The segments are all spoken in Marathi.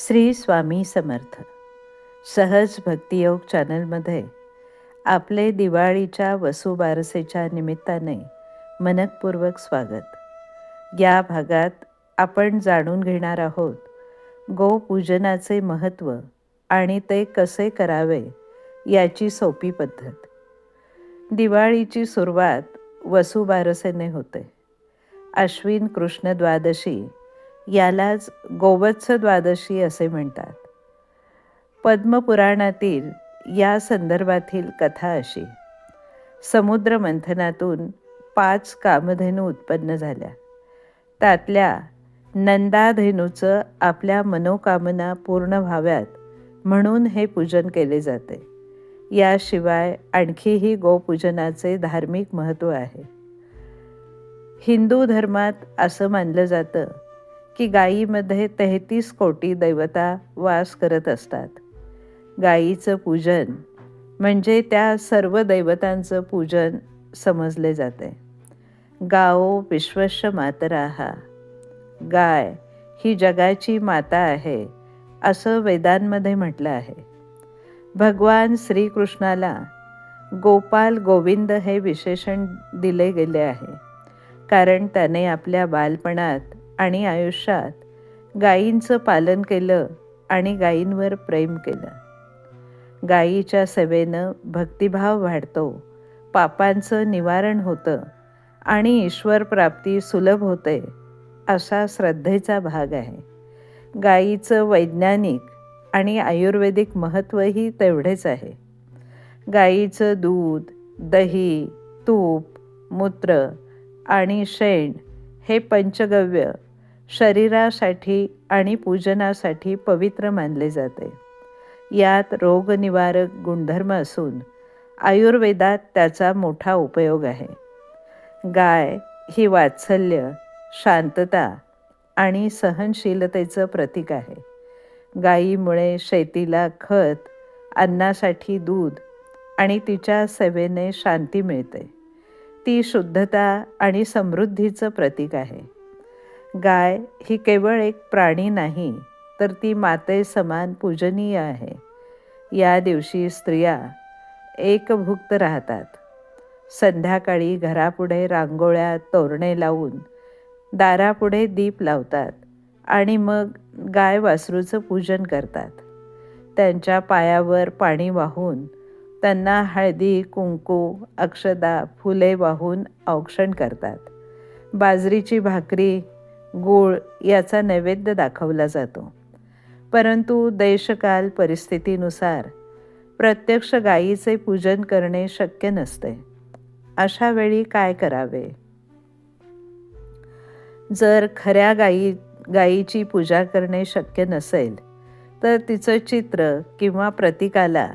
श्री स्वामी समर्थ. सहज भक्तियोग चॅनलमध्ये आपले दिवाळीच्या वसुबारसेच्या निमित्ताने मनकपूर्वक स्वागत. या भागात आपण जाणून घेणार आहोत गोपूजनाचे महत्त्व आणि ते कसे करावे याची सोपी पद्धत. दिवाळीची सुरुवात वसुबारसेने होते. अश्विन कृष्ण द्वादशी यालाच गोवत्स द्वादशी असे म्हणतात. पद्मपुराणातील या संदर्भातील कथा अशी. समुद्र मंथनातून पाच कामधेनू उत्पन्न झाल्या. त्यातल्या नंदाधेनूचं आपल्या मनोकामना पूर्ण व्हाव्यात म्हणून हे पूजन केले जाते. याशिवाय आणखीही गोपूजनाचे धार्मिक महत्त्व आहे. हिंदू धर्मात असं मानलं जातं की गायीमध्ये तेहतीस कोटी दैवता वास करत असतात. गायीचं पूजन म्हणजे त्या सर्व दैवतांचं पूजन समजले जाते. गाओ विश्वश मातराहा गाय ही जगाची माता आहे असं वेदांमध्ये म्हटलं आहे. भगवान श्रीकृष्णाला गोपाल गोविंद हे विशेषण दिले गेले आहे कारण त्याने आपल्या बालपणात आणि आयुष्यात गायींचं पालन केलं आणि गायींवर प्रेम केलं. गायीच्या सेवेनं भक्तिभाव वाढतो पापांचं निवारण होतं आणि ईश्वर प्राप्ती सुलभ होते असा श्रद्धेचा भाग आहे. गायीचं वैज्ञानिक आणि आयुर्वेदिक महत्त्वही तेवढेच आहे. गायीचं दूध दही तूप मूत्र आणि शेण हे पंचगव्य शरीरासाठी आणि पूजनासाठी पवित्र मानले जाते. यात रोगनिवारक गुणधर्म असून आयुर्वेदात त्याचा मोठा उपयोग आहे. गाय ही वात्सल्य शांतता आणि सहनशीलतेचं प्रतीक आहे. गायीमुळे शेतीला खत अन्नासाठी दूध आणि तिच्या सेवेने शांती मिळते. ती शुद्धता आणि समृद्धीचं प्रतीक आहे. गाय ही केवळ एक प्राणी नाही तर ती माते समान पूजनीय आहे. या दिवशी स्त्रिया एकभुक्त राहतात. संध्याकाळी घरापुढे रांगोळ्या तोरणे लावून दारापुढे दीप लावतात आणि मग गाय वासरूचं पूजन करतात. त्यांच्या पायावर पाणी वाहून त्यांना हळदी कुंकू अक्षदा फुले वाहून औक्षण करतात. बाजरीची भाकरी गूळ याचा नैवेद्य दाखवला जातो. परंतु देशकाल परिस्थितीनुसार प्रत्यक्ष गायीचे पूजन करणे शक्य नसते. अशा वेळी काय करावे? जर खऱ्या गायी गायीची पूजा करणे शक्य नसेल तर तिचं चित्र किंवा प्रतीकाला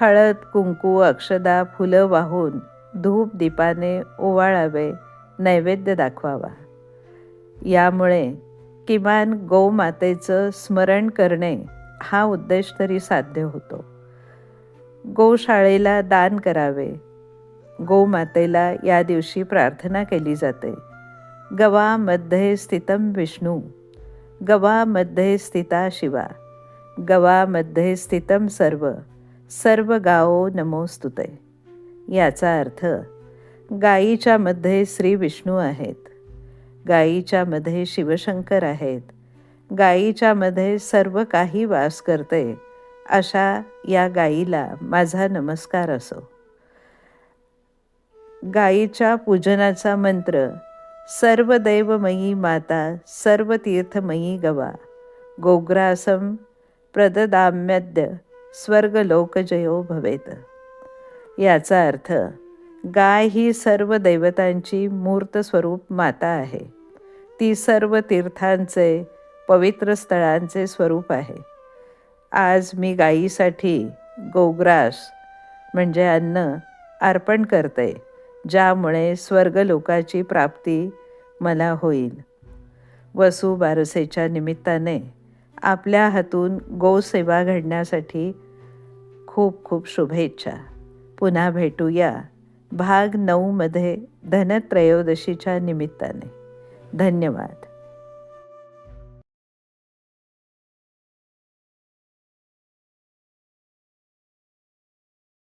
हळद कुंकू अक्षदा फुलं वाहून धूप दीपाने ओवाळावे नैवेद्य दाखवावा. यामुळे किमान गोमातेचं स्मरण करणे हा उद्देश तरी साध्य होतो. गोशाळेला दान करावे. गोमातेला या दिवशी प्रार्थना केली जाते. गवामध्ये स्थितम विष्णू. गवामध्ये स्थिता शिवा. गवामध्ये स्थितम सर्व. सर्व गाओ नमोस्तुते याचा अर्थ गायीच्या मध्ये श्री विष्णू आहेत. गायीच्या मध्ये शिवशंकर आहेत. गायीच्या मध्ये सर्व काही वास करते. अशा या गायीला माझा नमस्कार असो. गायीच्या पूजनाचा मंत्र सर्व दैवमयी माता सर्व तीर्थमयी गवा गोग्रासम प्रददाम्यद्य स्वर्गलोकजयो भवेत. याचा अर्थ गाय ही सर्व दैवतांची मूर्त स्वरूप माता आहे. ती सर्व तीर्थांचे पवित्र स्थळांचे स्वरूप आहे. आज मी गायीसाठी गोग्रास म्हणजे अन्न अर्पण करते ज्यामुळे स्वर्गलोकाची प्राप्ती मला होईल. वसू बारसेच्या निमित्ताने आपल्या हातून गोसेवा घडण्यासाठी खूप खूप शुभेच्छा. पुन्हा भेटूया. भाग नऊमध्ये धनत्रयोदशीच्या निमित्ताने. धन्यवाद.